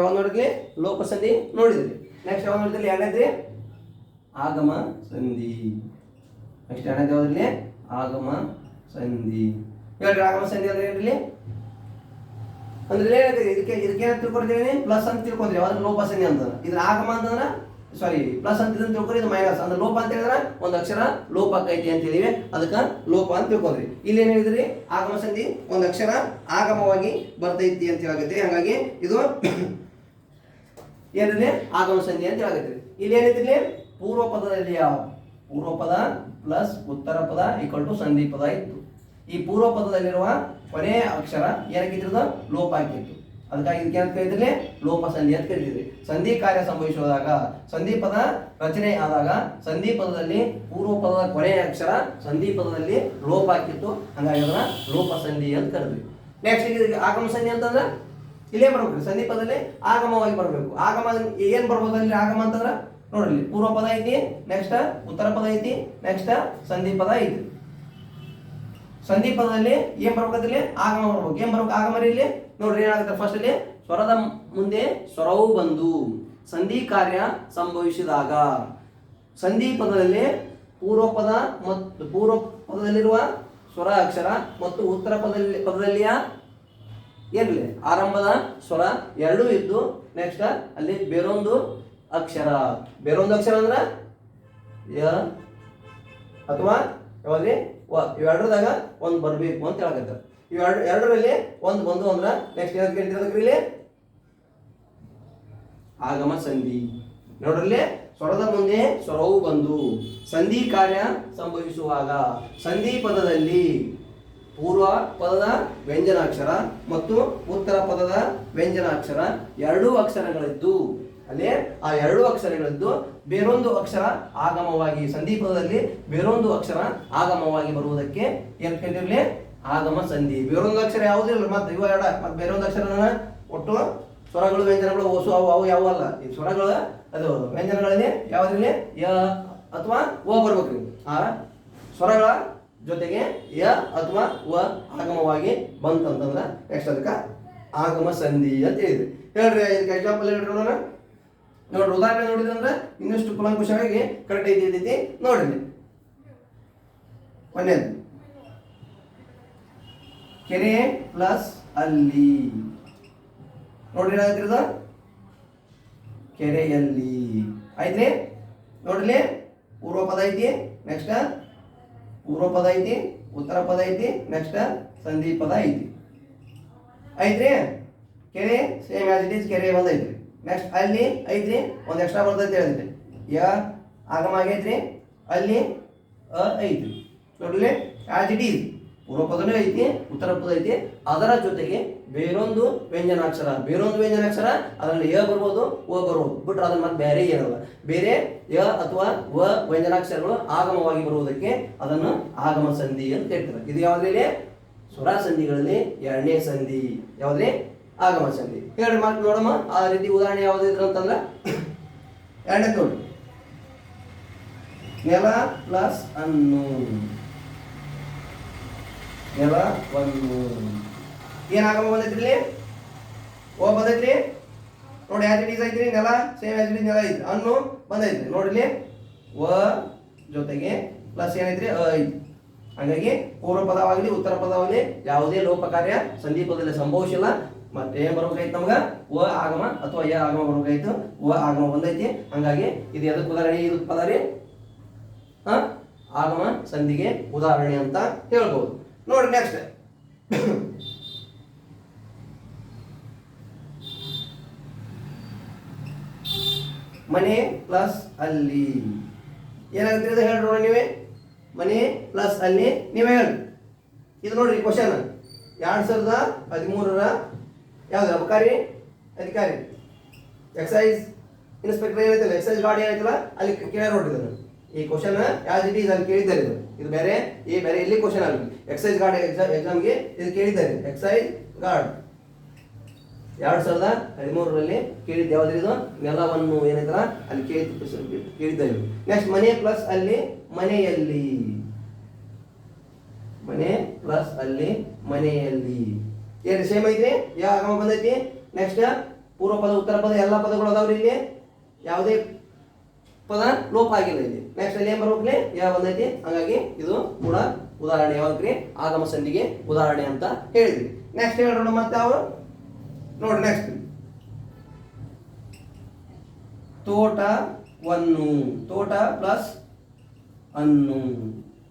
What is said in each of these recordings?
ನೋಡಿದ್ರಿ ಲೋಪ ಸಂಧಿ ನೋಡಿದ್ರಿ. ನೆಕ್ಸ್ಟ್ ಯಾವಾಗ ನೋಡಿದ್ರಿ ಆಗಮ ಸಂಧಿ. ನೆಕ್ಸ್ಟ್ ಎರಡನೇದು ಯಾವ್ದ್ರಲ್ಲಿ? ಆಗಮ ಸಂಧಿ. ಹೇಳ್ರಿ, ಆಗಮ ಸಂಧಿ ಅಂದ್ರೆ ಏನ್ರಿ? ಅಂದ್ರೆ ಏನಾಗ್ತದೆ ಇದಕ್ಕೆ ಇದಕ್ಕೆ ಏನಂತ ತಿಳ್ಕೊಂಡಿದ್ದೀನಿ ಪ್ಲಸ್ ಅಂತ ತಿಳ್ಕೊಂಡ್ರಿ ಯಾವ್ದು ಲೋಪ ಸಂಧಿ ಅಂತ ಇದ್ರ ಆಗಮ ಅಂತಂದ್ರೆ ಸಾರಿ ಪ್ಲಸ್ ಅಂತ ಇದನ್ನ ತಿಳ್ಕೊಂಡ್ರಿ, ಇದು ಮೈನಸ್ ಅಂದ್ರೆ ಲೋಪ ಅಂತ ಹೇಳಿದ್ರೆ ಒಂದು ಅಕ್ಷರ ಲೋಪ ಆಕೈತಿ ಅಂತ ಹೇಳಿವಿ. ಅದಕ್ಕೆ ಲೋಪ ಅಂತ ತಿಳ್ಕೊಂಡ್ರಿ. ಇಲ್ಲಿ ಏನ್ ಹೇಳಿದ್ರಿ? ಆಗಮ ಸಂಧಿ ಒಂದು ಅಕ್ಷರ ಆಗಮವಾಗಿ ಬರ್ತೈತಿ ಅಂತ ಹೇಳಾಗತ್ತೆ ಹಾಗಾಗಿ ಇದು ಏನಿದೆ ಆಗಮ ಸಂಧಿ ಅಂತ ಹೇಳಕತ್ರಿ ಇಲ್ಲಿ ಏನಿದ್ರಿ ಪೂರ್ವ ಪದದಲ್ಲಿ ಯಾವ? ಪೂರ್ವ ಪದ ಪ್ಲಸ್ ಉತ್ತರ ಪದ ಈಕ್ವಲ್ ಟು ಸಂಧಿ ಪದ ಇತ್ತು. ಈ ಪೂರ್ವ ಪದದಲ್ಲಿರುವ ಕೊನೆಯ ಅಕ್ಷರ ಏನಾಗಿದ್ರದ ಲೋಪ ಆಗಿತ್ತು ಅದಕ್ಕಾಗಿ ಇದಕ್ಕೆ ಅಂತ ಕರೀತಿರ್ಲಿ? ಲೋಪ ಸಂಧಿ ಅಂತ ಕರೀತಿದ್ರಿ ಸಂಧಿ ಕಾರ್ಯ ಸಂಭವಿಸುವಾಗ ಸಂಧಿ ಪದ ರಚನೆ ಆದಾಗ ಸಂಧಿ ಪದದಲ್ಲಿ ಪೂರ್ವ ಪದದ ಕೊನೆಯ ಅಕ್ಷರ ಸಂಧಿ ಪದದಲ್ಲಿ ಲೋಪ ಆಗಿತ್ತು ಹಂಗಾಗಿ ಅದನ್ನ ಲೋಪ ಸಂಧಿ ಅಂತ ಕರೆದ್ವಿ. ನೆಕ್ಸ್ಟ್ ಇದಕ್ಕೆ ಆಗಮ ಸಂಧಿ ಅಂತಂದ್ರೆ? ಇಲ್ಲೇ ಬರ್ಬೇಕು ಸಂಧಿ ಪದದಲ್ಲಿ ಆಗಮವಾಗಿ ಬರಬೇಕು. ಆಗಮ ಏನ್ ಬರ್ಬೋದು ಅಲ್ಲಿ ಆಗಮ ಅಂತಂದ್ರೆ? ನೋಡ್ರಿ ಪೂರ್ವ ಪದ ಐತಿ ನೆಕ್ಸ್ಟ್ ಉತ್ತರ ಪದ ಐತಿ ನೆಕ್ಸ್ಟ್ ಸಂಧಿ ಪದ ಐತಿ. ಸಂಧಿ ಪದದಲ್ಲಿ ಏನ್ ಬರ್ಬೇಕಲ್ಲಿ ಆಗಮ ಬರ್ಬೇಕು. ಏನ್ ಬರ್ಬೇಕು ಆಗಮ ಇಲ್ಲಿ? ನೋಡ್ರಿ ಏನಾಗುತ್ತೆ ಫಸ್ಟ್ ಅಲ್ಲಿ? ಸ್ವರದ ಮುಂದೆ ಸ್ವರವು ಬಂದು ಸಂಧಿ ಕಾರ್ಯ ಸಂಭವಿಸಿದಾಗ. ಸಂಧಿ ಪದದಲ್ಲಿ ಪೂರ್ವ ಪದ ಮತ್ತು ಪೂರ್ವ ಪದದಲ್ಲಿರುವ ಸ್ವರ, ಅಕ್ಷರ ಮತ್ತು ಉತ್ತರ ಪದದಲ್ಲಿ ಪದದಲ್ಲಿಯ ಏನ್ರಿ? ಆರಂಭದ ಸ್ವರ ಎರಡೂ ಇದ್ದು ನೆಕ್ಸ್ಟ್ ಅಲ್ಲಿ ಬೇರೊಂದು ಅಕ್ಷರ. ಬೇರೊಂದು ಅಕ್ಷರ ಅಂದ್ರ ಯ ಅಥವಾ ಯಾವ್ದ್ರಿ? ವ ಇವೆರಡರದಾಗ ಒಂದು ಬರಬೇಕು ಅಂತ ಹೇಳಕತ್ತ. ಇವೆರಡು ಎರಡರಲ್ಲಿ ಒಂದು ಬಂದು ಅಂದ್ರ ನೆಕ್ಸ್ಟ್ ಏನಕ್ಕೆ ಇಲ್ಲಿ? ಆಗಮ ಸಂಧಿ. ನೋಡ್ರಲ್ಲಿ ಸ್ವರದ ಮುಂದೆ ಸ್ವರವು ಬಂದು ಸಂಧಿ ಕಾರ್ಯ ಸಂಭವಿಸುವಾಗ ಸಂಧಿ ಪದದಲ್ಲಿ ಪೂರ್ವ ಪದದ ವ್ಯಂಜನಾಕ್ಷರ ಮತ್ತು ಉತ್ತರ ಪದದ ವ್ಯಂಜನಾಕ್ಷರ ಎರಡೂ ಅಕ್ಷರಗಳಿದ್ದು, ಅಲ್ಲಿ ಆ ಎರಡು ಅಕ್ಷರಗಳಿದ್ದು ಬೇರೊಂದು ಅಕ್ಷರ ಆಗಮವಾಗಿ, ಸಂದೀಪದಲ್ಲಿ ಬೇರೊಂದು ಅಕ್ಷರ ಆಗಮವಾಗಿ ಬರುವುದಕ್ಕೆ ಏನ್ ಕೇಳಿರ್ಲಿ ಆಗಮ ಸಂಧಿ. ಬೇರೊಂದು ಅಕ್ಷರ ಯಾವುದಿಲ್ಲ ಮತ್ತೆ ಇವ ಮತ್ತೆ ಬೇರೊಂದು ಅಕ್ಷರ ಒಟ್ಟು ಸ್ವರಗಳು, ವ್ಯಂಜನಗಳು ಓಸು, ಅವು ಅವು ಯಾವ ಅಲ್ಲ. ಈ ಸ್ವರಗಳು, ಅದು ವ್ಯಂಜನಗಳಲ್ಲಿ ಯಾವುದಿರಲಿ ಯ, ಅಥವಾ ಓ ಬರ್ಬೇಕ್ರಿ ಆ ಸ್ವರಗಳ ಜೊತೆಗೆ ಯ ಅಥವಾ ವ ಆಗಮವಾಗಿ ಬಂತಂತಂದ್ರ ನೆಕ್ಸ್ಟ್ ಅದಕ್ಕೆ ಆಗಮ ಸಂಧಿ ಅಂತ ಹೇಳಿದ್ರಿ. ಹೇಳ್ರಿ, ಇದಕ್ಕೆ ಎಕ್ಸಾಂಪಲ್ ಹೇಳ್ರಿ ನೋಡೋಣ. ನೋಡ್ರಿ, ಉದಾಹರಣೆ ನೋಡಿದಂದ್ರೆ ಇನ್ನಷ್ಟು ಕುಲಂಕುಷವಾಗಿ ಕರೆಕ್ಟ್ ಐತಿ ನೋಡ್ರಿ. ಒಂದೇದು. ಕೆರೆ ಪ್ಲಸ್ ಅಲ್ಲಿ. ನೋಡ್ರಿ ಕೆರೆಯಲ್ಲಿ. ಆಯ್ತ್ರಿ ನೋಡ್ರಿ ಪೂರ್ವ ಪದ ಐತಿ. ನೆಕ್ಸ್ಟ್ ಪೂರ್ವ ಪದ ಐತಿ, ಉತ್ತರ ಪದ ಐತಿ ನೆಕ್ಸ್ಟ್ ಸಂಧಿ ಪದ ಐತಿ. ಐತ್ರಿ? ಕೆರೆ ಸೇಮ್ ಆಸ್ ಇಟ್ ಈಸ್ ಕೆರೆ ಒಂದ್ ಐತ್ರಿ ನೆಕ್ಸ್ಟ್ ಅಲ್ಲಿ ಐತ್ರಿ? ಒಂದು ಎಕ್ಸ್ಟ್ರಾ ಬರ್ತೈತಿ ಹೇಳಿದ್ರಿ. ಯ, ಆಗಮ ಆಗೈತ್ರಿ? ಅಲ್ಲಿ, ಅ ಐತಿ ನೋಡ್ಲಿ ಆಸ್ ಇಟ್ ಈಸ್ ಪೂರ್ವ ಪದನೂ ಐತಿ, ಉತ್ತರ ಪದ ಐತಿ. ಅದರ ಜೊತೆಗೆ ಬೇರೊಂದು ವ್ಯಂಜನಾಕ್ಷರ. ಬೇರೊಂದು ವ್ಯಂಜನಾಕ್ಷರ, ಅದರಲ್ಲಿ ಯ ಬರ್ಬೋದು ಓ ಬರ್ಬೋದು ಬಿಟ್ರೆ ಅದನ್ನ ಮತ್ತೆ ಬೇರೆ ಏನಲ್ಲ. ಬೇರೆ ಯ ಅಥವಾ ವ ವ್ಯಂಜನಾಕ್ಷರಗಳು ಆಗಮವಾಗಿ ಬರುವುದಕ್ಕೆ ಅದನ್ನು ಆಗಮ ಸಂಧಿ ಅಂತ ಹೇಳ್ತಾರೆ. ಇದು ಯಾವ್ದ್ರಲ್ಲಿ ಸ್ವರ ಸಂಧಿಗಳಲ್ಲಿ ಎರಡನೇ ಸಂಧಿ. ಯಾವ್ದ್ರಿ ಆಗಮ ಸಂಧಿ. ಎರಡು ಮಾತು ನೋಡಮ್ಮ. ಆ ರೀತಿ ಉದಾಹರಣೆ ಯಾವ್ದು ಇದ್ರ ಅಂತಂದ್ರೆ ಎರಡನೇ ನೆಲ ಪ್ಲಸ್ ಅನ್ನು ನೆಲ ಒಂದು ಏನಾಗಮ ಬಂದೈತ್ರಿ ಇಲ್ಲಿ ಓ ಬಂದೈತ್ರಿ ನೋಡಿ ಆಸ್ ಇಟ್ ಈಸ್ ಐತ್ರಿ, ನೆಲ ಸೇಮ್ ಆಸ್ ಇಟ್ ನೆಲ ಐತ್ರಿ. ಅನ್ನು ಬಂದೈತ್ರಿ ನೋಡಿಲಿ ವ ಜೊತೆಗೆ ಪ್ಲಸ್ ಏನೈತ್ರಿ? ಅ ಐತಿ ಹಾಗಾಗಿ ಪೂರ್ವ ಪದವಾಗಲಿ, ಉತ್ತರ ಪದವಾಗಲಿ, ಯಾವುದೇ ಲೋಪ ಕಾರ್ಯ ಸಂದೀಪದಲ್ಲಿ ಸಂಭವಿಸಿಲ್ಲ. ಮತ್ತೆ ಏನ್ ಬರ್ಬೇಕಾಯ್ತು ನಮ್ಗ? ವ ಆಗಮ ಅಥವಾ ಯ ಆಗಮ ಬರ್ಬೇಕಾಯ್ತು. ವ ಆಗಮ ಬಂದೈತಿ. ಹಂಗಾಗಿ ಇದು ಎದಕ್ಕೆ ಉದಾಹರಣೆ? ಇದು ಪದ ರೀ. ಆಗಮ, ಸಂಧಿಗೆ ಉದಾಹರಣೆ ಅಂತ ಹೇಳ್ಬೋದು. ನೋಡಿ ನೆಕ್ಸ್ಟ್ ಮನೆ ಪ್ಲಸ್ ಅಲ್ಲಿ. ಏನಾಗುತ್ತೆ ಇದು ಹೇಳ್ರಿ ನೋಡಿ ನೀವೇ? ಮನೆ ಪ್ಲಸ್ ಅಲ್ಲಿ ನೀವೇ ಹೇಳಿ ಇದು ನೋಡ್ರಿ ಕ್ವಶನ್ ಎರಡ್ ಸಾವಿರದ ಹದಿಮೂರರ ಯಾವ್ದು ಅಬಕಾರಿ? ಅಧಿಕಾರಿ. ಎಕ್ಸೈಸ್ ಇನ್ಸ್ಪೆಕ್ಟರ್ ಏನೈತಲ್ಲ? ಎಕ್ಸೈಸ್ ಗಾಡಿ ಏನೈತಲ್ಲ? ಅಲ್ಲಿ ಕೇಳಿ ನೋಡ್ರಿ ಈ ಕ್ವಶನ್ ಯಾವ ಇಟ್ ಈಸ್ ಅಲ್ಲಿ ಕೇಳಿದ್ದಾರೆ ಇದು ಇದು ಬೇರೆ, ಈ ಬೇರೆ ಇಲ್ಲಿ ಕ್ವಶನ್ ಆಗಿ ಎಕ್ಸೈಸ್ ಗಾರ್ಡ್ ಎಕ್ಸಾಮ್ ಎಕ್ಸಾಮ್ಗೆ ಇದು ಕೇಳಿದ್ದಾರೆ. ಎಕ್ಸೈಸ್ ಗಾರ್ಡ್ ಎರಡು ಸಾವಿರದ ಹದಿಮೂರರಲ್ಲಿ ಕೇಳಿದ್ದು ಯಾವ್ದು ಇದು? ನೆಲವನ್ನು ಏನಿದ್ರ ಅಲ್ಲಿ ಕೇಳಿ ಕೇಳಿದ್ದಾರೆ ನೆಕ್ಸ್ಟ್ ಮನೆ ಪ್ಲಸ್ ಅಲ್ಲಿ, ಮನೆಯಲ್ಲಿ. ಮನೆ ಪ್ಲಸ್ ಅಲ್ಲಿ, ಮನೆಯಲ್ಲಿ. ಏನು ಸೇಮ್ ಐತಿ ಯಾವ ಬಂದೈತಿ? ನೆಕ್ಸ್ಟ್ ಪೂರ್ವ ಪದ, ಉತ್ತರ ಪದ, ಎಲ್ಲ ಪದಗಳು ಅದಾವ್ರಿ ಇಲ್ಲಿ? ಯಾವುದೇ ಪದ, ಲೋಪ ಆಗಿಲ್ಲ ಇಲ್ಲಿ. ನೆಕ್ಸ್ಟ್ ಅಲ್ಲಿ ಏನ್ ಬರ್ಬೇಕ್ರಿ ಯಾವ ಬಂದೈತಿ. ಹಂಗಾಗಿ ಇದು ಕೂಡ ಉದಾಹರಣೆ. ಯಾವಾಗ್ರಿ ಆಗಮ ಸಂಧಿಗೆ ಉದಾಹರಣೆ ಅಂತ ಹೇಳಿದ್ರಿ ನೆಕ್ಸ್ಟ್ ಹೇಳೋಣ ಮತ್ತೆ ಅವರು ನೋಡಿ ನೆಕ್ಸ್ಟ್ ತೋಟ ಒನ್ನು ತೋಟ ಪ್ಲಸ್ ಅನ್ನು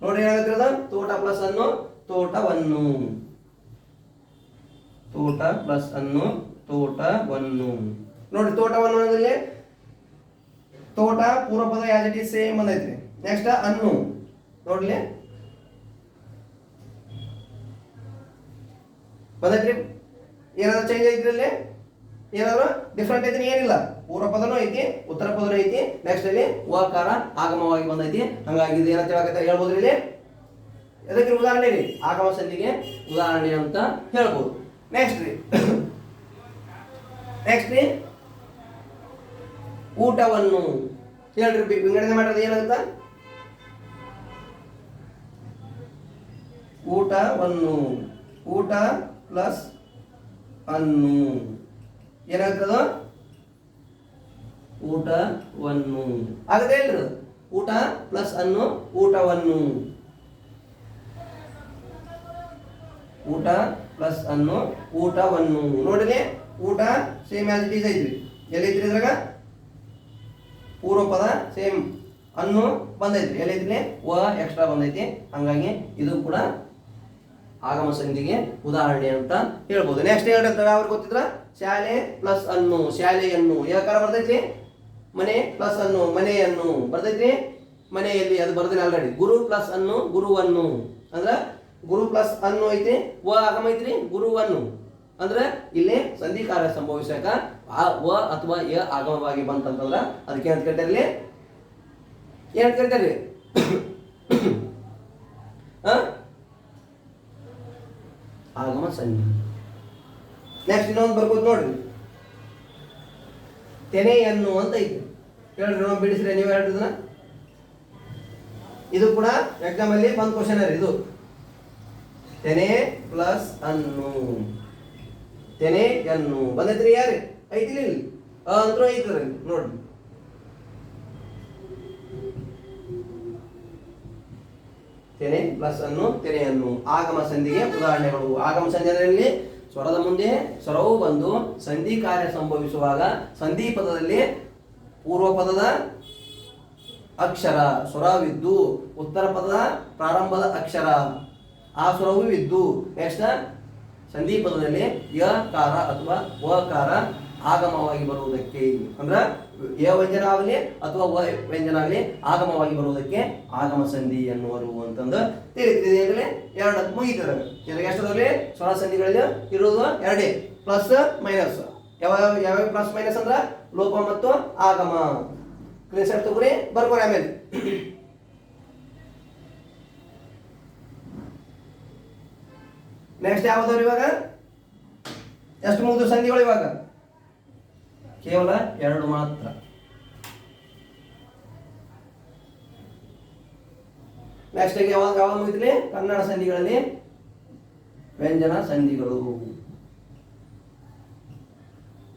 ನೋಡಿ ಏನಾಗುತ್ತೆ ತೋಟ ಪ್ಲಸ್ ಅನ್ನು ತೋಟವನ್ನು ತೋಟ ಪ್ಲಸ್ ಅನ್ನು ತೋಟವನ್ನು ನೋಡಿ ತೋಟವನ್ನು ತೋಟ ಪೂರ್ವ ಪದ ಯಾಸ್ ಇಟ್ ಸೇಮ್ ಬಂದೈತ್ರಿ ನೆಕ್ಸ್ಟ್ ಅನ್ನು ನೋಡ್ಲಿ. ಬಂದೈತ್ರಿ ಏನಾದ್ರು ಚೇಂಜ್ ಐತ್ರಿ ಇಲ್ಲಿ? ಏನಾದ್ರು ಡಿಫ್ರೆಂಟ್ ಐತಿ ಏನಿಲ್ಲ ಪೂರ್ವ ಪದನೂ ಐತಿ ಉತ್ತರ ಪದನೂ ಐತಿ. ನೆಕ್ಸ್ಟ್ ಅಲ್ಲಿ ಕಾರ ಆಗಮವಾಗಿ ಬಂದೈತಿ. ಹಂಗಾಗಿ ಇದು ಏನಂತ ಹೇಳ್ಬೋದ್ರಿ ಇಲ್ಲಿ? ಅದಕ್ಕೆ ಉದಾಹರಣೆ ರೀ. ಆಗಮ ಸಂಧಿಗೆ ಉದಾಹರಣೆ ಅಂತ ಹೇಳ್ಬೋದು. ನೆಕ್ಸ್ಟ್ ರೀ. ನೆಕ್ಸ್ಟ್ ರೀ. ಊಟವನ್ನು ಹೇಳ್ರಿ ವಿಂಗಡನೆ ಮಾಡೋದು ಏನಾಗುತ್ತ? ಊಟವನ್ನು, ಊಟ ಪ್ಲಸ್ ಅನ್ನು. ಏನಾಗ್ತದ? ಊಟವನ್ನು. ಆಗದೆ ಇಲ್ರಿ ಊಟ ಪ್ಲಸ್ ಅನ್ನು, ಊಟವನ್ನು. ಊಟ ಪ್ಲಸ್ ಅನ್ನು, ಊಟವನ್ನು. ನೋಡಿದ್ರೆ ಊಟ ಸೇಮ್ ಆಸ್ ಇಟ್ ಈಸ್ ಐತ್ರಿ. ಎಲ್ಲೈತ್ರಿ ಇದ್ರಾಗ? ಪೂರ್ವ ಪದ ಸೇಮ್ ಅನ್ನು ಬಂದೈತ್ರಿ. ಎಲ್ಲೈತ್ರಿ ವ ಎಕ್ಸ್ಟ್ರಾ ಬಂದೈತಿ. ಹಂಗಾಗಿ ಇದು ಕೂಡ ಆಗಮ ಸಂಧಿಗೆ ಉದಾಹರಣೆ ಅಂತ ಹೇಳ್ಬೋದು. ನೆಕ್ಸ್ಟ್ ಹೇಳ್ತಾರೆ ಅವ್ರಿಗೆ ಗೊತ್ತಿದ್ರ? ಶಾಲೆ ಪ್ಲಸ್ ಅನ್ನು, ಶಾಲೆಯನ್ನು. ಯಾಕಾರ ಬರ್ತೈತಿ ಮನೆ ಪ್ಲಸ್ ಅನ್ನು, ಮನೆಯನ್ನು. ಬರ್ತೈತಿ ಮನೆಯಲ್ಲಿ ಅದು ಬರ್ದಿನ ಆಲ್ರೆಡಿ ಗುರು ಪ್ಲಸ್ ಅನ್ನು, ಗುರುವನ್ನು. ಅಂದ್ರ ಗುರು ಪ್ಲಸ್ ಅನ್ನು ಐತಿ, ವ ಆಗಮ ಐತ್ರಿ? ಗುರುವನ್ನು. ಅಂದ್ರೆ ಇಲ್ಲಿ ಸಂಧಿ ಕಾರ್ಯ ಸಂಭವಿಸಕ ಆ, ವ ಅಥವಾ ಯ ಆಗಮವಾಗಿ ಬಂತಂತಂದ್ರ ಅದಕ್ಕೆ ಅಂತ ಇಲ್ಲಿ ಏನ್ ಕೇಳ್ತಾರೆ ಆಗಮ ಸಂಧಿ. ನೆಕ್ಸ್ಟ್ ಇನ್ನೊಂದು ಬರ್ಬೋದು ನೋಡ್ರಿ. ತೆನೆಯನ್ನು ಅಂತ ಇದೆ. ಹೇಳ್ರಿ ನಾವು ಬಿಡಿಸ್ರಿ, ನೀವು ಹೇಳ್ತಿದ್ರ ಇದು ಕೂಡ ಎಕ್ಸಾಮ್ ಅಲ್ಲಿ ಬಂದ್ ಕ್ವಶನ್ ಇದು. ತೆನೆ ಪ್ಲಸ್ ಅನ್ನು. ತೆನೆ ಎನ್ನು ಬಂದೈತ್ರಿ ಯಾರು ಐತಿಲಿ ಇಲ್ಲಿ. ಅಂತ್ರೂ ಐತ್ರಿ ನೋಡ್ರಿ. ತೆನೆ ಪ್ಲಸ್ ಅನ್ನು ತೆನೆಯನ್ನು ಆಗಮ ಸಂಧಿಗೆ ಉದಾಹರಣೆಗಳು. ಆಗಮ ಸಂಧಿಯಲ್ಲಿ ಸ್ವರದ ಮುಂದೆ ಸ್ವರವು ಬಂದು ಸಂಧಿ ಕಾರ್ಯ ಸಂಭವಿಸುವಾಗ ಸಂಧಿ ಪದದಲ್ಲಿ ಪೂರ್ವ ಪದದ ಅಕ್ಷರ, ಸ್ವರವಿದ್ದು ಉತ್ತರ ಪದದ ಪ್ರಾರಂಭದ ಅಕ್ಷರ. ಆ ಸ್ವರವು ಇದ್ದು ನೆಕ್ಸ್ಟ್ ಸಂಧಿ ಪದದಲ್ಲಿ ಯ, ಕಾರ ಅಥವಾ ಕಾರ ಆಗಮವಾಗಿ ಬರುವುದಕ್ಕೆ ಅಂದ್ರೆ ಯ ವ್ಯಂಜನ ಆಗಲಿ ಅಥವಾ ವ ವ್ಯಂಜನ ಆಗಲಿ ಆಗಮವಾಗಿ ಬರುವುದಕ್ಕೆ ಆಗಮ ಸಂಧಿ ಎನ್ನುವರು ಅಂತಂದು ತಿಳಿದಿದೆ ಎರಡು ನಿನಗೆ ಎಷ್ಟರಲ್ಲಿ? ಸ್ವರ ಸಂಧಿಗಳಲ್ಲಿ ಇರುವುದು ಎರಡೇ, ಪ್ಲಸ್, ಮೈನಸ್. ಯಾವ ಯಾವ ಪ್ಲಸ್, ಮೈನಸ್ ಅಂದ್ರ ಲೋಪ ಮತ್ತು ಆಗಮ. ಸೆಟ್ ತಗೋರಿ ಬರ್ಕೋರಿ ಆಮೇಲೆ. ನೆಕ್ಸ್ಟ್ ಯಾವ್ದವ್ರು ಇವಾಗ? ಎಷ್ಟು ಮುಗಿದು ಸಂಧಿಗಳು ಇವಾಗ. ಕೇವಲ ಎರಡು ಮಾತ್ರ. ನೆಕ್ಸ್ಟ್ ಯಾವಾಗ ಯಾವಾಗ ಮುಗಿದ್ರಿ ಕನ್ನಡ ಸಂಧಿಗಳಲ್ಲಿ. ವ್ಯಂಜನ ಸಂಧಿಗಳು.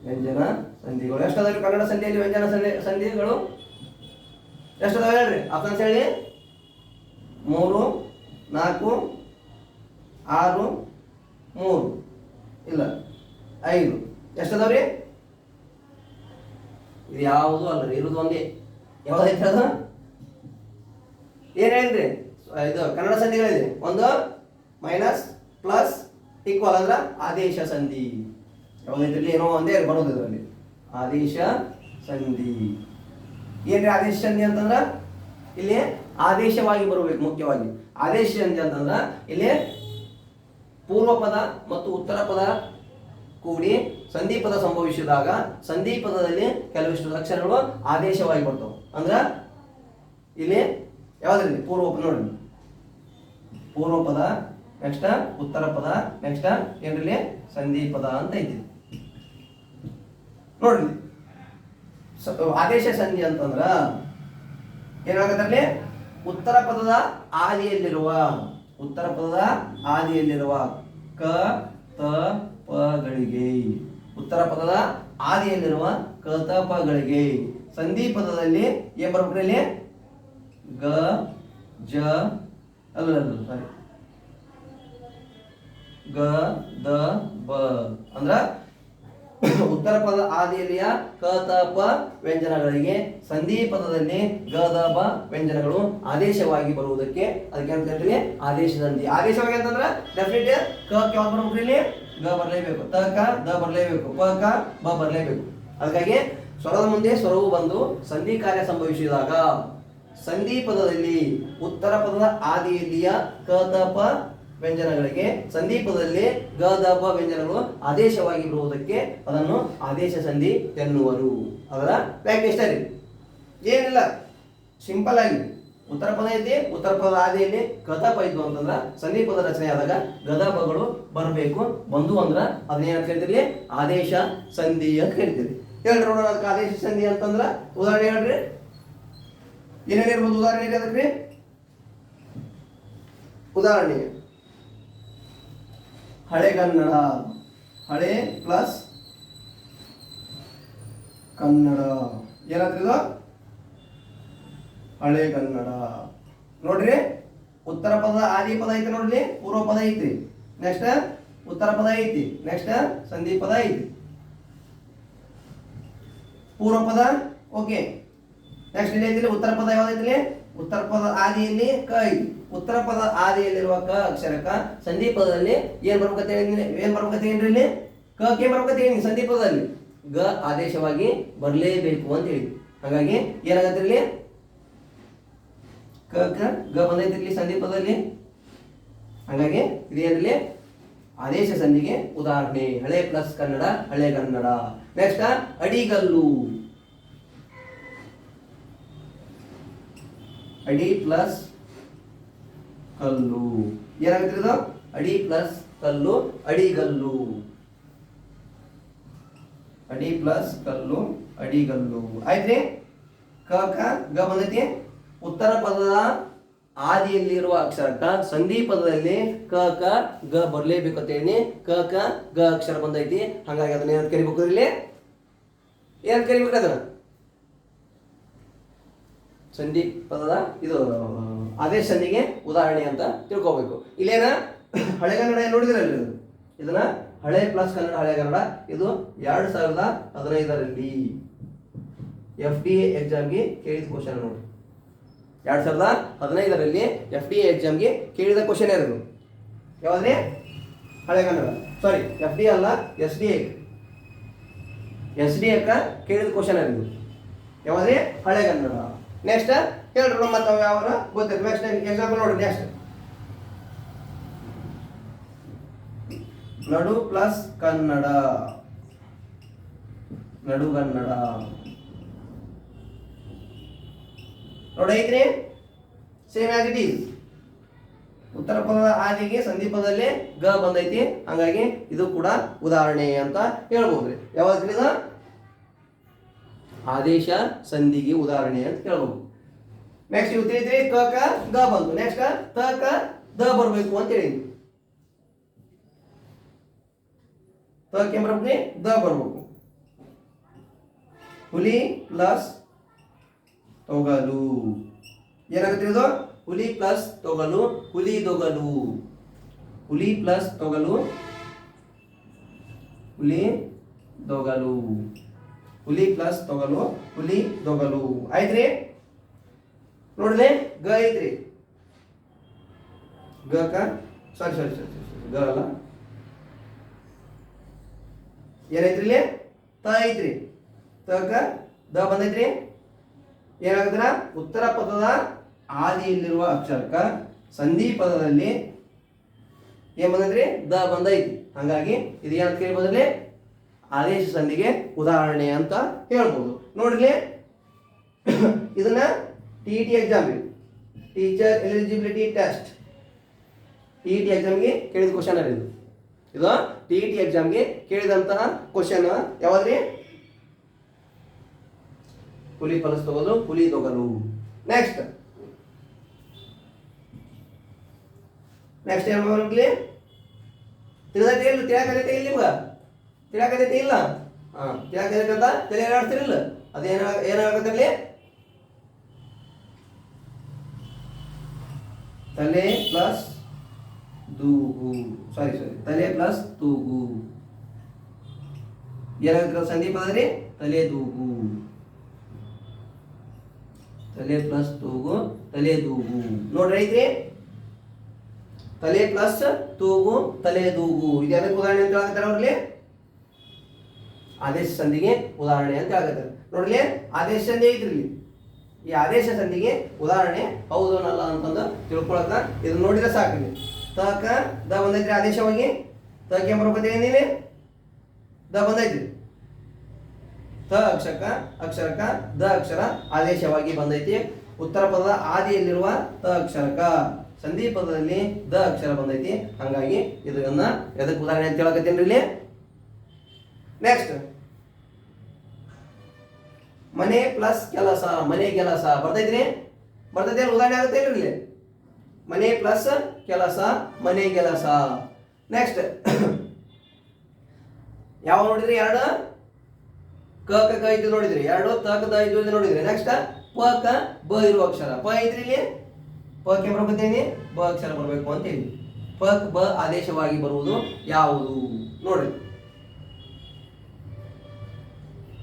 ವ್ಯಂಜನ ಸಂಧಿಗಳು. ಎಷ್ಟಾದ್ರೆ ಕನ್ನಡ ಸಂಧಿಯಲ್ಲಿ ವ್ಯಂಜನ ಸಂಧಿ ಸಂಧಿಗಳು? ಎಷ್ಟದಾವೆ ಹೇಳ್ರಿ? ಆಪ್ಷನ್ಸ್ ಹೇಳಿ. ಮೂರು, ನಾಲ್ಕು, ಆರು ಮೂರು. ಇಲ್ಲ, ಐದು. ಎಷ್ಟದಾವ್ರಿ? ಇದು ಯಾವುದು ಅಲ್ಲ ರೀ, ಇರೋದು ಒಂದೇ. ಯಾವ್ದೈತೆ ಅದು? ಏನು ಹೇಳಿದ್ರಿ ಇದು ಕನ್ನಡ ಸಂಧಿಗಳಿದೆ ಒಂದು ಮೈನಸ್ ಪ್ಲಸ್ ಈಕ್ವಲ್ ಅಂದ್ರ ಆದೇಶ ಸಂಧಿ. ಯಾವ್ದೈತಿ ಏನೋ ಒಂದೇ ಬರೋದು ಇದರಲ್ಲಿ. ಆದೇಶ ಸಂಧಿ. ಏನ್ರಿ ಆದೇಶ ಸಂಧಿ ಅಂತಂದ್ರೆ? ಇಲ್ಲಿ ಆದೇಶವಾಗಿ ಬರಬೇಕು, ಮುಖ್ಯವಾಗಿ. ಆದೇಶ ಸಂಧಿ ಅಂತಂದ್ರ, ಇಲ್ಲಿ ಪೂರ್ವ ಪದ ಮತ್ತು ಉತ್ತರ ಪದ ಕೂಡಿ ಸಂಧಿ ಪದ ಸಂಭವಿಸಿದಾಗ ಸಂಧಿ ಪದದಲ್ಲಿ ಕೆಲವಿಷ್ಟು ಅಕ್ಷರಗಳು ಆದೇಶವಾಗಿ ಬರ್ತವೆ ಅಂದ್ರ ಇಲ್ಲಿ ಯಾವ್ದ್ರಲ್ಲಿ? ಪೂರ್ವ ನೋಡಿ. ಪೂರ್ವ ಪದ ನೆಕ್ಸ್ಟ್ ಉತ್ತರ ಪದ ನೆಕ್ಸ್ಟ್ ಏನ್ರಲ್ಲಿ? ಸಂಧಿ ಪದ ಅಂತ ಐತಿ ನೋಡ್ರಿ. ಆದೇಶ ಸಂಧಿ ಅಂತಂದ್ರ ಏನಾಗತ್ತಲ್ಲಿ ಉತ್ತರ ಪದದ ಆದಿಯಲ್ಲಿರುವ ಉತ್ತರ ಪದದ ಆದಿಯಲ್ಲಿರುವ ಕ, ತ ಪಗಳಿಗೆ ಉತ್ತರ ಪದದ ಆದಿಯಲ್ಲಿರುವ ಕ, ತ ಪಗಳಿಗೆ ಸಂಧಿ ಪದದಲ್ಲಿ ಏನ್ ಬರ್ಬೇಕು ಇಲ್ಲಿ? ಗ, ಜ, ಅಲ್ಲ ಸಾರಿ ಗ, ದ, ಬ. ಅಂದ್ರ ಉತ್ತರ ಪದ ಆದಿಯಲ್ಲಿಯ ಕ, ತ, ಪ ವ್ಯಂಜನಗಳಿಗೆ ಸಂಧಿ ಪದದಲ್ಲಿ ಗ, ದ, ಬ ವ್ಯಂಜನಗಳು ಆದೇಶವಾಗಿ ಬರುವುದಕ್ಕೆ ಅದಕ್ಕೆ ಅಂತ ಹೇಳ್ತೀವಿ ಆದೇಶ ಸಂಧಿ ಆದೇಶವಾಗಿ ಅಂತಂದ್ರೆ ಡೆಫಿನೆಟ್ ಕ ಯಾವ್ದು ಬರ್ಬೇಕು ಇಲ್ಲಿ? ಗ ಬರಲೇಬೇಕು. ತ, ಕ, ದ ಬರಲೇಬೇಕು. ಪ, ಕ, ಬ ಬರಲೇಬೇಕು. ಅದಕ್ಕಾಗಿ ಸ್ವರದ ಮುಂದೆ ಸ್ವರವು ಬಂದು ಸಂಧಿ ಕಾರ್ಯ ಸಂಭವಿಸಿದಾಗ ಸಂಧಿ ಪದದಲ್ಲಿ ಉತ್ತರ ಪದದ ಆದಿಯಲ್ಲಿಯ ಕ, ತ, ಪ ವ್ಯಂಜನಗಳಿಗೆ ಸಂದೀಪದಲ್ಲಿ ಗ, ದ ಬ ವ್ಯಂಜನಗಳು ಆದೇಶವಾಗಿ ಬರುವುದಕ್ಕೆ ಅದನ್ನು ಆದೇಶ ಸಂಧಿ ಎನ್ನುವರು. ಅದರ ವ್ಯಾಖ್ಯೆ ಇಷ್ಟ ಏನಿಲ್ಲ. ಸಿಂಪಲ್ ಆಗಿ. ಉತ್ತರ ಪದ ಐತಿ ಉತ್ತರ ಪದ ಆದಿಯಲ್ಲಿ ಗದಪ ಇದ್ವು ಅಂತಂದ್ರ ಸಂಧಿ ಪದ ರಚನೆ ಆದಾಗ ಗದಪಗಳು ಬರಬೇಕು. ಬಂದು ಅಂದ್ರ ಅದನ್ನೇನಂತ ಕರಿತೀರಿ ಆದೇಶ ಸಂಧಿ ಅಂತ ಕರಿತೀರಿ ಹೇಳ್ರಿ ನೋಡೋಣ ಅದಕ್ಕೆ ಆದೇಶ ಸಂಧಿ ಅಂತಂದ್ರ ಉದಾಹರಣೆ ಹೇಳ್ರಿ. ಏನೇನಿರ್ಬೋದು ಉದಾಹರಣೆ ಹೇಳಿದ್ರಿ ಉದಾಹರಣೆ ಹಳೆಗನ್ನಡ ಹಳೆ ಪ್ಲಸ್ ಕನ್ನಡ. ಏನಾದ್ರೂ ಹಳೆಗನ್ನಡ ನೋಡ್ರಿ, ಉತ್ತರ ಪದ, ಆದಿ ಪದ ಐತಿ ನೋಡ್ರಿ, ಪೂರ್ವ ಪದ ಐತ್ರಿ. ನೆಕ್ಸ್ಟ್ ಉತ್ತರ ಪದ ಐತಿ. ನೆಕ್ಸ್ಟ್ ಸಂಧಿ ಪದ ಐತಿ. ಪೂರ್ವ ಪದ ಓಕೆ ನೆಕ್ಸ್ಟ್ ಇಲ್ಲಿ ಐತಿಲಿ ಉತ್ತರ ಪದ ಯಾವ್ದೈತಿಲಿ ಉತ್ತರ ಪದ ಆದಿಯಲ್ಲಿ ಕ ಇದೆ ಉತ್ತರ ಪದ ಆದಿಯಲ್ಲಿರುವ ಕ ಅಕ್ಷರಕ ಸಂಧಿ ಪದದಲ್ಲಿ ಏನ್ ಬರ್ಬೇಕಂತ ಹೇಳಿದ್ರೆ ಏನ್ ಬರ್ಬೇಕಂತ ಇಲ್ಲಿ ಕ ಕೆ ಬರ್ಬೇಕಂತ ಹೇಳಿ ಸಂಧಿ ಪದದಲ್ಲಿ ಗ ಆದೇಶವಾಗಿ ಬರಲೇಬೇಕು ಅಂತ ಹೇಳಿ ಹಾಗಾಗಿ ಏನಾಗತ್ತೆ ಇಲ್ಲಿ? ಕ ಕ ಗ ಬಂದೈತಿ ಇಲ್ಲಿ ಸಂಧಿ ಪದದಲ್ಲಿ ಹಾಗಾಗಿ ಇದೇನಿರಲಿ ಆದೇಶ ಸಂಧಿಗೆ ಉದಾಹರಣೆ. ಹಳೆ ಪ್ಲಸ್ ಕನ್ನಡ, ಹಳೆ ಕನ್ನಡ. ನೆಕ್ಸ್ಟ್ ಅಡಿಗಲ್ಲು. ಅಡಿ ಪ್ಲಸ್ ಕಲ್ಲು. ಏನಾಗುತ್ತೆ ಅಡಿ ಪ್ಲಸ್ ಕಲ್ಲು ಅಡಿಗಲ್ಲು ಅಡಿ ಪ್ಲಸ್ ಕಲ್ಲು ಅಡಿಗಲ್ಲು ಆಯ್ತ್ರಿ? ಕ ಕ, ಗ ಬಂದೈತಿ? ಉತ್ತರ ಪದದ ಆದಿಯಲ್ಲಿರುವ ಕ, ಸಂಧಿ ಪದದಲ್ಲಿ ಕ ಕ, ಗ ಬರಲೇಬೇಕು ಅಂತ ಹೇಳಿ. ಕ ಕ, ಗ ಅಕ್ಷರ ಬಂದೈತಿ. ಹಾಗಾಗಿ ಅದನ್ನ ಏನ್ ಕರಿಬೇಕು ಇಲ್ಲಿ? ಏನ್ ಕರಿಬೇಕು ಅದನ್ನ? ಸಂಧಿ ಪದದ ಇದು ಅದೇ ಸಂಧಿಗೆ ಉದಾಹರಣೆ ಅಂತ ತಿಳ್ಕೊಬೇಕು. ಇಲ್ಲೇನ? ಹಳೆಗನ್ನಡ ಇದು ಇದನ್ನ ಹಳೆ ಪ್ಲಸ್ ಕನ್ನಡ, ಹಳೆ ಕನ್ನಡ. ಇದು ಎರಡು ಸಾವಿರದ ಹದಿನೈದರಲ್ಲಿ ಎಫ್ ಡಿ ಎಕ್ಸಾಮ್ಗೆ ಕೇಳಿದ ಕ್ವಶನ್ ನೋಡಿ ಎರಡು ಸಾವಿರದ ಹದಿನೈದರಲ್ಲಿ ಎಫ್ ಡಿ ಎಕ್ಸಾಮ್ಗೆ ಕೇಳಿದ ಕ್ವಶನ್ ಯಾರು ಯಾವ್ದ್ರಿ? ಹಳೆ ಕನ್ನಡ. ಸಾರಿ ಎಫ್ ಡಿ ಅಲ್ಲ ಎಸ್ ಡಿ ಎಸ್ ಡಿ ಎಕ್ಕ ಕೇಳಿದ ಕ್ವಶನ್ ಯಾರು ಯಾವ್ದ್ರಿ? ಹಳೆ ಕನ್ನಡ. ನೆಕ್ಸ್ಟ್ ಹೇಳ್ರಿ ಮತ್ತೆ ಅವು ಯಾವ ಗೊತ್ತಿಲ್ಲ. ನೆಕ್ಸ್ಟ್ ಎಕ್ಸಾಂಪಲ್ ನೋಡಿ ನೆಕ್ಸ್ಟ್ ನಡು ಪ್ಲಸ್ ಕನ್ನಡ. ನಡುಗನ್ನಡ ನೋಡಿ ಐತ್ರಿ? ಸೇಮ್ ಆಸ್ ಇಟ್ ಈಸ್ ಉತ್ತರ ಪದದ ಆದಿಗೆ ಸಂದೀಪದಲ್ಲಿ ಗ ಬಂದೈತಿ. ಹಂಗಾಗಿ ಇದು ಕೂಡ ಉದಾಹರಣೆ ಅಂತ ಹೇಳ್ಬೋದ್ರಿ. ಯಾವಾಗ ಆದೇಶ ಸಂಧಿಗೆ ಉದಾಹರಣೆ ಅಂತ ಹೇಳ್ಬೋದು ನೆಕ್ಸ್ಟ್ ಇವು ತಿಳಿದ್ರಿ ಕ ಕ ಗ ಬಂತು ನೆಕ್ಸ್ಟ್ ತ ಕ ದ ಬರಬೇಕು ಅಂತ ಹೇಳಿದ್ವಿ ತಕ್ಕೆ ಬರ್ಬೇಕು ದ ಬರ್ಬೇಕು ಹುಲಿ ಪ್ಲಸ್ ತೊಗಲು. ಏನಾಗುತ್ತೆ ಇದು? ಹುಲಿ ಪ್ಲಸ್ ತೊಗಲು, ಹುಲಿ ದೊಗಲು. ಹುಲಿ ಪ್ಲಸ್ ತೊಗಲು, ಹುಲಿ ದೊಗಲು. ಹುಲಿ ಪ್ಲಸ್ ತೊಗಲು, ಹುಲಿ ದೊಗಲು. ಆಯ್ತ್ರಿ ನೋಡ್ರಿ ಗ ಐತ್ರಿ? ಗ ಕ? ಸಾರಿ ಸಾರಿ ಸಾರಿ ಸಾರಿ ಗ ಅಲ್ಲ? ಏನೈತ್ರಿ ಇಲ್ಲಿ ತ ಐತ್ರಿ. ತ ಕ? ದ ಬಂದೈತ್ರಿ? ಏನಾಗದ್ರ ಉತ್ತರ ಪದದ ಆದಿಯಲ್ಲಿರುವ ಅಕ್ಷರಕ ಸಂಧಿ ಪದದಲ್ಲಿ ಏನ್ ಬಂದೈತ್ರಿ? ದ ಬಂದೈತಿ. ಹಂಗಾಗಿ ಇದು ಏನಂತ ಕೇಳ್ಬೋದ್ರಿ? ಆದೇಶ ಸಂಧಿಗೆ ಉದಾಹರಣೆ ಅಂತ ಹೇಳ್ಬೋದು. ನೋಡ್ರಿ, ಇದನ್ನ T T exam teacher eligibility test T T ಎಕ್ಸಾಮ್ಗೆ ಕೇಳಿದ ಕ್ವಶನ್ ಇದು? ಇದು ಟಿ ಟಿ ಎಕ್ಸಾಮ್ಗೆ ಕೇಳಿದಂತಹ ಕ್ವಶನ್ ಯಾವ್ದ್ರಿ? ಹುಲಿ ಫಲಸ್ ತಗೋದು, ಹುಲಿ ತಗೋದು ನೆಕ್ಸ್ಟ್ ನೆಕ್ಸ್ಟ್ ಏನ್ ಮಾಡ್ಲಿ ತಿಳಿದ ಇಲ್ಲಿ ಇಲ್ಲ ನಿಮ್ಗ ತಿಳಕತೈತೆ ಇಲ್ಲ? ಹಾ ಯಾಕಂತ ತಲೆ ಆಡ್ತಿರಲಿಲ್ಲ ಅದೇನ ಏನಾಗತ್ತಲ್ಲಿ ತಲೆ ಪ್ಲಸ್ ದೂಗು ಸಾರಿ ಸಾರಿ ತಲೆ ಪ್ಲಸ್ ತೂಗು. ಏನಾಗುತ್ತೆ ಸಂದೀಪ ಅಂದ್ರೆ? ತಲೆ ದೂಗು ತಲೆ ಪ್ಲಸ್ ತೂಗು, ತಲೆ ದೂಗು ನೋಡ್ರಿ ಐತ್ರಿ ತಲೆ ಪ್ಲಸ್ ತೂಗು, ತಲೆ ದೂಗು ಇದು ಅದಕ್ಕೆ ಉದಾಹರಣೆ ಅಂತ ಹೇಳ್ತಾರೆ ಅವ್ರಲ್ಲಿ? ಆದೇಶ ಸಂಧಿಗೆ ಉದಾಹರಣೆ ಅಂತ ಹೇಳ್ತಾರೆ ನೋಡ್ಲಿ ಆದೇಶ ಸಂಧಿ ಐತ್ರಿ ಈ ಆದೇಶ ಸಂಧಿಗೆ ಉದಾಹರಣೆ ಹೌದು ಅನ್ನಲ್ಲ ಅಂತಂದು ತಿಳ್ಕೊಳಕ ಇದು ನೋಡಿದ್ರೆ ಸಾಕು ತಕ ದ ಬಂದೈತ್ರಿ ಆದೇಶವಾಗಿ ತಕ್ಕೆ ಬರೋಕತ್ತೀನಿ ನೀನೆ ದ ಬಂದೈತ್ರಿ. ತ ಅಕ್ಷರಕ ಅಕ್ಷರಕ ದ ಅಕ್ಷರ ಆದೇಶವಾಗಿ ಬಂದೈತಿ. ಉತ್ತರ ಪದದ ಆದಿಯಲ್ಲಿರುವ ತ ಅಕ್ಷರಕ ಸಂಧಿ ಪದದಲ್ಲಿ ದ ಅಕ್ಷರ ಬಂದೈತಿ. ಹಂಗಾಗಿ ಇದನ್ನ ಎದಕ್ಕೆ ಉದಾಹರಣೆ ಅಂತ ಹೇಳಕತ್ತೇನ್ರಿ ಇಲ್ಲಿ? ನೆಕ್ಸ್ಟ್ ಮನೆ ಪ್ಲಸ್ ಕೆಲಸ, ಮನೆ ಕೆಲಸ. ಬರ್ತೈತ್ರಿ? ಬರ್ತೈತಿ ಉದಾಹರಣೆ ಆಗುತ್ತೆ ಇಲ್ಲಿ. ಮನೆ ಪ್ಲಸ್ ಕೆಲಸ, ಮನೆ ಕೆಲಸ. ನೆಕ್ಸ್ಟ್ ಯಾವ ನೋಡಿದ್ರಿ? ಎರಡು. ಕ ಕ ಇದು ನೋಡಿದ್ರಿ. ಎರಡು, ತ, ಕ ಇದು ಇದು ನೋಡಿದ್ರಿ. ನೆಕ್ಸ್ಟ್ ಪ, ಕ, ಬ ಇರುವ ಅಕ್ಷರ. ಪ ಐತ್ರಿ ಇಲ್ಲಿ? ಪ ಕೆ ಬರ್ಬೇಕೇನಿ ಬ ಅಕ್ಷರ ಬರಬೇಕು ಅಂತ ಹೇಳಿ. ಪ ಬ ಆದೇಶವಾಗಿ ಬರುವುದು ಯಾವುದು? ನೋಡ್ರಿ.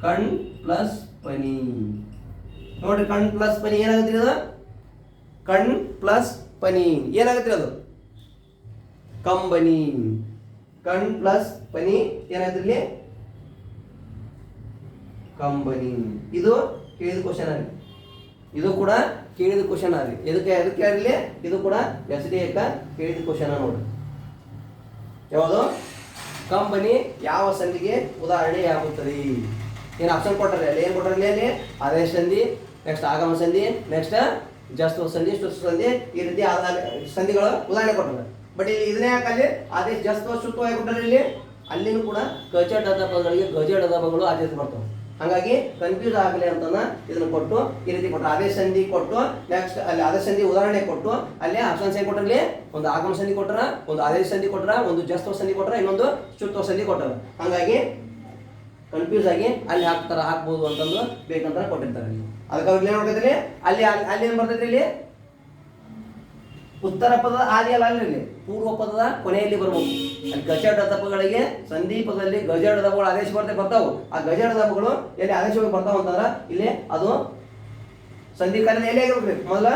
ಕಣ್ ಪ್ಲಸ್ ಪನಿ. ನೋಡ್ರಿ ಕಣ್ ಪ್ಲಸ್ ಪನಿ ಏನಾಗುತ್ತೆ ಅದು ಕಣ್ ಪ್ಲಸ್ ಪನಿ. ಏನಾಗುತ್ತೆ ಅದು ಕಂಬನಿ. ಕಣ್ ಪ್ಲಸ್ ಪನಿ ಏನಾಗುತ್ತೆ ಇಲ್ಲಿ? ಕಂಬನಿ. ಇದು ಕೇಳಿದ ಕ್ವಶನ್ ಆಗಿ ಇದು ಕೂಡ ಕೇಳಿದ ಕ್ವಶನ್ ಆಗಿ ಎದಕ್ಕೆ ಎದಕ್ಕೆ ಆಗಲಿ? ಇದು ಕೂಡ ಎಸ್ ಡಿ ಎಕ್ಕ ಕೇಳಿದ ಕ್ವಶನ್ ನೋಡ್ರಿ. ಯಾವುದು? ಕಂಪನಿ ಯಾವ ಸಂಧಿಗೆ ಉದಾಹರಣೆಯಾಗುತ್ತದೆ? ಏನು ಆಪ್ಷನ್ ಕೊಟ್ಟರೆ? ಅಲ್ಲಿ ಏನು ಕೊಟ್ಟರೆ? ಅಲ್ಲಿ ಆದೇಶ ಸಂಧಿ ನೆಕ್ಸ್ಟ್ ಆಗಮ ಸಂಧಿ ನೆಕ್ಸ್ಟ್ ಜಸ್ತು ಸಂಧಿ ಶುತ್ವ ಸಂಧಿ, ಈ ರೀತಿ ಸಂಧಿಗಳು ಉದಾಹರಣೆ ಕೊಟ್ಟರೆ. ಬಟ್ ಇಲ್ಲಿ ಇದನ್ನೇ ಯಾಕಲ್ಲಿ ಆದೇಶ ಜಸ್ತು ಶುತ್ವ ಕೊಟ್ಟರೆ ಇಲ್ಲಿ? ಅಲ್ಲಿನೂ ಕೂಡ ಕಚಡದ ಪದಗಳಿಗೆ ಗಜಡದ ಪದಗಳು ಆದೇಶ ಬರ್ತವೆ. ಹಾಗಾಗಿ ಕನ್ಫ್ಯೂಸ್ ಆಗಲಿ ಅಂತನ ಇದನ್ನು ಕೊಟ್ಟು, ಈ ರೀತಿ ಕೊಟ್ಟು ಆದೇಶ ಸಂಧಿ ಕೊಟ್ಟು ನೆಕ್ಸ್ಟ್ ಅಲ್ಲಿ ಅದೇ ಸಂಧಿ ಉದಾಹರಣೆ ಕೊಟ್ಟು, ಅಲ್ಲಿ ಆಪ್ಷನ್ಸ್ ಸಂಧಿ ಕೊಟ್ಟರಲ್ಲಿ ಒಂದು ಆಗಮ ಸಂಧಿ ಕೊಟ್ಟರ, ಒಂದು ಆದೇಶ ಸಂಧಿ ಕೊಟ್ಟರ, ಒಂದು ಜಸ್ತ್ವ ಸಂಧಿ ಕೊಟ್ಟರ, ಇನ್ನೊಂದು ಶುತ್ವ ಸಂಧಿ ಕೊಟ್ಟರ. ಹಾಗಾಗಿ ಕನ್ಫ್ಯೂಸ್ ಆಗಿ ಅಲ್ಲಿ ಹಾಕ್ತಾರ ಹಾಕ್ಬೋದು ಅಂತಂದು ಬೇಕಂತ ಕೊಟ್ಟಿರ್ತಾರೆ ಅದಕ್ಕೆ ಅವ್ರಿಗೆ ಏನು ಮಾಡ್ತೈತ್ರಿ ಅಲ್ಲಿ ಅಲ್ಲಿ ಏನು ಬರ್ತೈತ್ರಿ ಇಲ್ಲಿ? ಉತ್ತರ ಪದದ ಆದಿ ಅಲ್ಲ ಅಲ್ಲಿ ಪೂರ್ವ ಪದದ ಕೊನೆಯಲ್ಲಿ ಬರ್ಬೋದು. ಅಲ್ಲಿ ಗಜಡ ದಪಗಳಿಗೆ ಸಂದೀಪದಲ್ಲಿ ಗಜಡ ದಪಗಳು ಆದೇಶ ಬರ್ತೇವೆ ಬರ್ತಾವು. ಆ ಗಜಡ ದಪಗಳು ಎಲ್ಲಿ ಆದೇಶವಾಗಿ ಬರ್ತಾವ ಅಂತಂದ್ರೆ ಇಲ್ಲಿ ಅದು ಸಂಧಿ ಕಾಲದಲ್ಲಿ ಎಲ್ಲಿ ಆಗಿರ್ಬೇಕು? ಮೊದಲ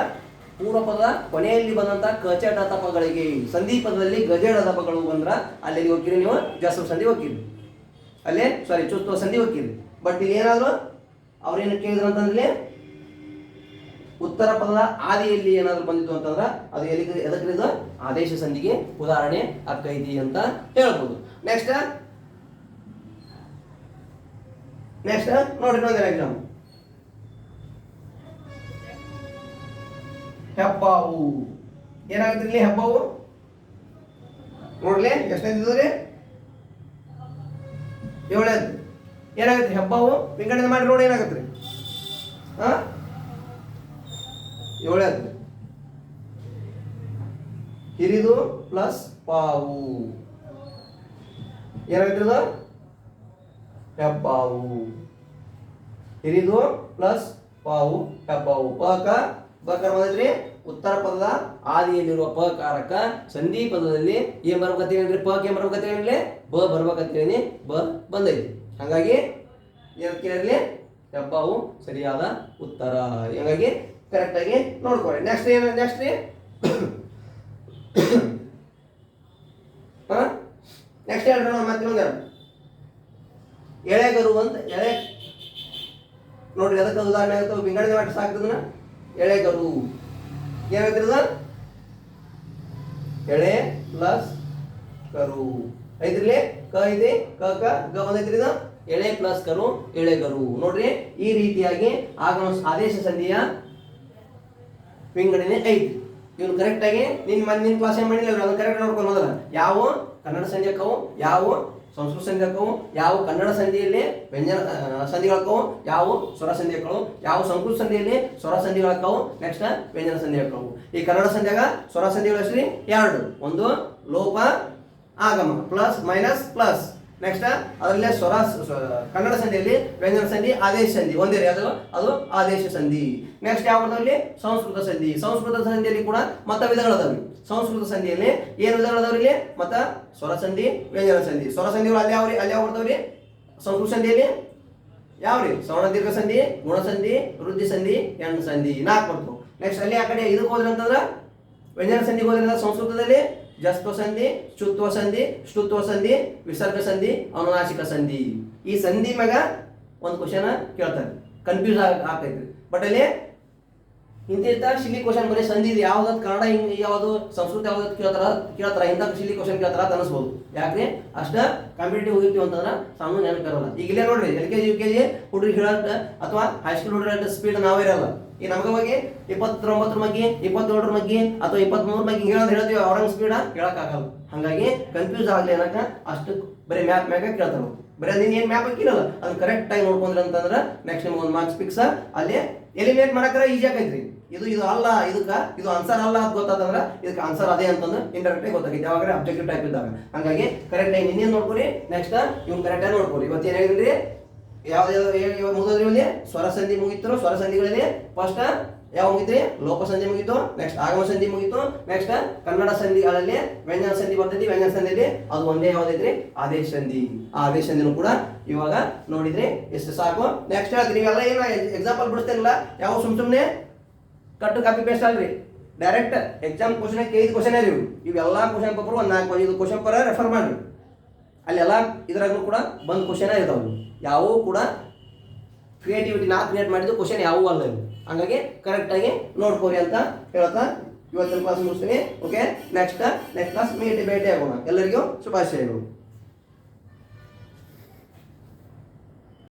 ಪೂರ್ವ ಪದ ಕೊನೆಯಲ್ಲಿ ಬಂದಂತ ಕಚಡ ತಪಗಳಿಗೆ ಸಂದೀಪದಲ್ಲಿ ಗಜಡ ದಪಗಳು ಬಂದ್ರ ಅಲ್ಲಿ ಹೋಗ್ತೀರಿ ನೀವು? ಜಸ್ವ ಸಂಧಿ ಹೋಗ್ತೀರಿ. ಅಲ್ಲೇ? ಸಾರಿ ಚುತ್ವ ಸಂಧಿ ಹೋಗಿರಿ ಬಟ್ ಇಲ್ಲಿ ಏನಾದ್ರು ಅವ್ರೇನು ಕೇಳಿದ್ರು ಅಂತಂದ್ರೆ, ಉತ್ತರ ಪದದ ಆದಿಯಲ್ಲಿ ಏನಾದ್ರು ಬಂದಿತ್ತು ಅಂತಂದ್ರೆ ಅದು ಎಲ್ಲಿ ಎದಕ್ಕೆ ಇದು? ಆದೇಶ ಸಂಧಿಗೆ ಉದಾಹರಣೆ ಅಕ್ಕೈತಿ ಅಂತ ಹೇಳ್ಬೋದು. ನೆಕ್ಸ್ಟ್ ನೆಕ್ಸ್ಟ್ ನೋಡಿ, ಇನ್ನೊಂದು ಎಕ್ಸಾಮ್ ಹೆಬ್ಬಾವು. ಏನಾಗುತ್ತೆ ಇಲ್ಲಿ ಹೆಬ್ಬಾವು? ನೋಡ್ಲಿ ಎಷ್ಟೈತಿದ್ರಿ ಏಳನೇದು. ಏನಾಗುತ್ತೆ ಹೆಬ್ಬಾವು? ವಿಂಗಡಣೆ ಮಾಡಿ ನೋಡಿ ಏನಾಗುತ್ತೆ? ರೀ ಹಾ ಏಳನೇದು. ಹಿರಿದು ಪ್ಲಸ್ ಪಾವು. ಏನಾಗುತ್ತೆ ಇದು? ಹೆಬ್ಬಾವು. ಹಿರಿದು ಪ್ಲಸ್ ಪಾವು, ಹೆಬ್ಬಾವು. ಪಕ ಬಕರ್ ಉತ್ತರ ಪದದ ಆದಿಯಲ್ಲಿರುವ ಕಾರಕ ಸಂಧಿ ಪದದಲ್ಲಿ ಏನ್ ಬರ್ಬೇಕಂತೇಳಿ ಪಕ್ ಏನ್ ಬರ್ಬೇಕಂತೇಳಿ ಬ ಬರ್ಬೇಕಂತ ಹೇಳಿ ಬ ಬಂದೈತಿ. ಹಾಗಾಗಿ ಕೇಳಿರ್ಲಿ ಹೆಬ್ಬಾವು ಸರಿಯಾದ ಉತ್ತರ. ಹೀಗಾಗಿ ಕರೆಕ್ಟ್ ಆಗಿ ನೋಡ್ಕೊಳ್ಳಿ. ನೆಕ್ಸ್ಟ್ ಏನು ನೆಕ್ಸ್ಟ್ ರೀ ನೆಕ್ಸ್ಟ್ ಹೇಳ್ರಿ ನಾವು ಮತ್ತೆ ಎಳೆಗರು ಅಂತ ಎಳೆ ನೋಡ್ರಿ ಅದಕ್ಕೆ ಉದಾಹರಣೆ ಆಗುತ್ತೆ? ವಿಂಗಡಣೆ ಮಾಡಿ ಸಾಕ್ತದನ್ನ ಎಳೆಗರು ಏನಾಗ್ತಿರದ ಎಳೆ ಪ್ಲಸ್ ಕರು. ಐತ್ರಿಲಿ ಕ ಇದೆ? ಕ ಕ, ಗ ಒಂದೈತ್ರಿ ಎಳೆ ಪ್ಲಸ್ ಕರು ಎಳೆಗರು ನೋಡ್ರಿ, ಈ ರೀತಿಯಾಗಿ ಆಗಮ ಆದೇಶ ಸಂಧಿಯ ವಿಂಗಡಣೆ ಐತಿ ಇವ್ನು ಕರೆಕ್ಟ್ ಆಗಿ ನಿನ್ ಕ್ಲಾಸ್ ಏನ್ ಮಾಡಿಲ್ಲ? ಅದನ್ನ ಕರೆಕ್ಟ್ ನೋಡ್ಕೊಂಡು ಮೊದಲ ಯಾವ? ಕನ್ನಡ ಸಂಧಿಯಕ್ಕವು ಯಾವ? ಸಂಸ್ಕೃತ ಸಂಧಿಯಕ್ಕವು ಯಾವ ಕನ್ನಡ ಸಂಧಿಯಲ್ಲಿ ವ್ಯಂಜನ ಸಂಧಿಗಳು ಹಾಕವು ಯಾವ ಸ್ವರ ಸಂಧಿಯಕ್ಕವು ಯಾವ ಸಂಸ್ಕೃತ ಸಂಧಿಯಲ್ಲಿ ಸ್ವರ ಸಂಧಿಗಳಕ್ಕವು ನೆಕ್ಸ್ಟ್ ವ್ಯಂಜನ ಸಂಧಿ ಹಾಕವು ಈ ಕನ್ನಡ ಸಂಧಿಯಾಗ ಸ್ವರ ಸಂಧಿಗಳು ಹೆಸರಿ ಎರಡು. ಒಂದು, ಲೋಪ, ಆಗಮ ಪ್ಲಸ್ ಮೈನಸ್ ಪ್ಲಸ್ ನೆಕ್ಸ್ಟ್ ಅದರಲ್ಲೇ ಸ್ವರ, ಸ್ವ- ಕನ್ನಡ ಸಂಧಿಯಲ್ಲಿ ವ್ಯಂಜನ ಸಂಧಿ, ಆದೇಶ ಸಂಧಿ. ಒಂದೇ ಅದು ಅದು ಆದೇಶ ಸಂಧಿ. ನೆಕ್ಸ್ಟ್ ಯಾವ ಬರ್ತಾವಲ್ಲಿ ಸಂಸ್ಕೃತ ಸಂಧಿ. ಸಂಸ್ಕೃತ ಸಂಧಿಯಲ್ಲಿ ಕೂಡ ಮತ್ತ ವಿಧಗಳದಾವ್ರಿ ಸಂಸ್ಕೃತ ಸಂಧಿಯಲ್ಲಿ ಏನು ವಿಧಗಳದಾವ್ರಿ ಇಲ್ಲಿ? ಮತ್ತ ಸ್ವರ ಸಂಧಿ, ವ್ಯಂಜನ ಸಂಧಿ. ಸ್ವರ ಸಂಧಿಗಳು ಅಲ್ಲಿ ಯಾವ್ರಿ ಅಲ್ಲಿ ಯಾವ ಬರ್ತಾವ್ರಿ ಸಂಸ್ಕೃತ ಸಂಧಿಯಲ್ಲಿ? ಯಾವ್ರಿ ಸವರ್ಣ ದೀರ್ಘ ಸಂಧಿ, ಗುಣ ಸಂಧಿ, ವೃದ್ಧಿ ಸಂಧಿ ಹೆಣ್ಣು ಸಂಧಿ. ನಾಲ್ಕು ಬರ್ತಾವ. ನೆಕ್ಸ್ಟ್ ಅಲ್ಲಿ ಆ ಕಡೆ ಇದಕ್ಕೆ ಹೋದ್ರಿ ಅಂತಂದ್ರೆ, ವ್ಯಂಜನ ಸಂಧಿಗೆ ಹೋದ್ರಿಂದ ಸಂಸ್ಕೃತದಲ್ಲಿ ಜಸ್ತ್ವ ಸಂಧಿ ಶುತ್ವ ಸಂಧಿ ಶ್ರುತ್ವ ಸಂಧಿ, ವಿಸರ್ಗ ಸಂಧಿ, ಅನುನಾಸಿಕ ಸಂಧಿ. ಈ ಸಂಧಿ ಮ್ಯಾಗ ಒಂದು ಕ್ವಶನ್ ಕೇಳ್ತಾರೆ. ಕನ್ಫ್ಯೂಸ್ ಆಗ ಆಗ್ತೈತ್ರಿ ಬಟ್ ಅಲ್ಲಿ ಇಂತಿಂತ ಶಿಲಿ ಕ್ವಶನ್ ಬರೀ ಸಂಧಿ ಇದು ಕನ್ನಡ ಹಿಂಗ್ ಯಾವ್ದು, ಸಂಸ್ಕೃತ ಯಾವ್ದು ಕೇಳ್ತಾರ ಕೇಳ್ತಾರ. ಇಂಥ ಶಿಲಿ ಕ್ವಶನ್ ಕೇಳ್ತಾರ ಅಂತ ಅನಿಸ್ಬೋದು. ಯಾಕ್ರಿ? ಅಷ್ಟ ಕಾಂಪಿಟೇಟಿವ್ ಹೋಗಿರ್ತೀವಿ ಅಂತಂದ್ರ ಸಾಮಾನ್ಯ ನೆನಪಿರಲ್ಲ. ಈಗ ಇಲ್ಲೇ ನೋಡ್ರಿ L K G U K G ಹುಡುಗರು ಹೇಳೋಟ್ ಅಥವಾ ಹೈಸ್ಕೂಲ್ ಹುಡುಗರ ಸ್ಪೀಡ್ ನಾವೇ ಇರಲ್ಲ. ಈ ನಮ್ಗೆ ಬಗ್ಗೆ ಇಪ್ಪತ್ತೊಂಬತ್ತರ ಬಗ್ಗೆ, ಇಪ್ಪತ್ತೇಳರ ಬಗ್ಗೆ ಅಥವಾ ಇಪ್ಪತ್ಮೂರ ಬಗ್ಗೆ ಹೇಳೋದು ಹೇಳ್ತೀವಿ ಅವ್ರಂಗ್ ಸ್ಪೀಡ ಹೇಳಕ್ಕಾಗಲ್ಲ. ಹಂಗಾಗಿ ಕನ್ಫ್ಯೂಸ್ ಆಗಲಿ ಅನ್ನಕ ಅಷ್ಟು ಬರೀ ಮ್ಯಾಪ್ ಮ್ಯಾಗ ಕೇಳ್ತಾರ. ಬರೀ ಅದನ್ನ ಏನ್ ಮ್ಯಾಪ್ ಹಾಕಿರಲ್ಲ ಅದು ಕರೆಕ್ಟ್ ಆಗಿ ನೋಡ್ಕೊಂಡ್ರಿ ಅಂತಂದ್ರ ನೆಕ್ಸ್ಟ್ ನಿಮ್ಗೆ ಒಂದು ಮಾರ್ಕ್ಸ್ ಫಿಕ್ಸ್ ಅಲ್ಲಿ ಎಲಿಮಿನೇಟ್ ಮಾಡಕ್ರ ಈಜಿ ಆಗೈತ್ರಿ ಇದು ಇದು ಅಲ್ಲ, ಇದಕ್ಕ ಇದು ಆನ್ಸರ್ ಅಲ್ಲ ಅಂತ ಗೊತ್ತಾದ್ರ ಇದಕ್ಕೆ ಆನ್ಸರ್ ಅದೇ ಅಂತಂದ್ರೆ ಇಂಡೈರೆಕ್ಟ್ ಆಗಿ ಗೊತ್ತಾಗೈತೆ ಯಾವಾಗ ಅಬ್ಜೆಕ್ಟಿವ್ ಟೈಪ್ ಇದ್ದಾಗ. ಹಂಗಾಗಿ ಕರೆಕ್ಟ್ ಆಗಿ ನಿನ್ನೇನು ನೋಡ್ಕೊರಿ ನೆಕ್ಸ್ಟ್ ಇವ್ನು ಕರೆಕ್ಟ್ ಆಗಿ ನೋಡ್ಕೊರಿ. ಇವತ್ತು ಏನು ಹೇಳಿದ್ರಿ? ಯಾವ್ದು ಮುಗಿದ್ರಿ ಇಲ್ಲಿ? ಸ್ವರ ಸಂಧಿ ಮುಗಿತು ಸ್ವರ ಸಂಧಿಗಳಲ್ಲಿ ಫಸ್ಟ್ ಯಾವ ಮುಗಿತ್ರಿ? ಲೋಪ ಸಂಧಿ ಮುಗೀತು. ನೆಕ್ಸ್ಟ್ ಆಗಮ ಸಂಧಿ ಮುಗಿತು. ನೆಕ್ಸ್ಟ್ ಕನ್ನಡ ಸಂಧಿಗಳಲ್ಲಿ ವ್ಯಂಜನ ಸಂಧಿ ಬರ್ತೈತಿ ವ್ಯಂಜನ ಸಂಧಿಲಿ ಅದು ಒಂದೇ ಯಾವ್ದೈತ್ರಿ? ಆದೇಶ ಸಂಧಿ. ಆ ಆದೇಶ ಸಂಧಿನೂ ಕೂಡ ಇವಾಗ ನೋಡಿದ್ರಿ. ಎಷ್ಟು ಸಾಕು. ನೆಕ್ಸ್ಟ್ ಹೇಳ್ತೀನಿ. ಇವೆಲ್ಲ ಏನ ಎಕ್ಸಾಂಪಲ್ ಬಿಡಿಸ್ತಿರಲ್ಲ ಯಾವ ಸುಮ್ ಸುಮ್ಮನೆ ಕಟ್ಟು ಕಾಪಿ ಪೇಸ್ಟ್ ಅಲ್ರಿ. ಡೈರೆಕ್ಟ್ ಎಕ್ಸಾಮ್ ಕ್ವಶನ್ ಐದು ಕ್ವಶನ್ ರೀ ಇವು. ಇವೆಲ್ಲ ಕ್ವಶನ್ ಪೇಪರ್ ಒಂದು ನಾಲ್ಕು, ಐದು ಕ್ವಶನ್ ಪರ ರೆಫರ್ ಮಾಡ್ರಿ. ಅಲ್ಲೆಲ್ಲ ಇದ್ರಾಗೂ ಕೂಡ ಬಂದ್ ಕ್ವಶನ್ ಇದಾವೆ ಯಾವೂ ಕೂಡ ಕ್ರಿಯೇಟಿವಿಟಿ ನಾ ಕ್ರಿಯೇಟ್ ಮಾಡಿದ್ದು ಕ್ವಶನ್ ಯಾವೂ ಅಲ್ಲ ಇವು ಹಂಗಾಗಿ ಕರೆಕ್ಟಾಗಿ ನೋಡ್ಕೋರಿ ಅಂತ ಹೇಳ್ತಾ ಇವತ್ತಿನ ಕ್ಲಾಸ್ ಮುಗಿಸ್ತೀನಿ. Okay next next class meet ಭೇಟಿ ಆಗೋಣ. ಎಲ್ಲರಿಗೂ ಶುಭಾಶಯಗಳು.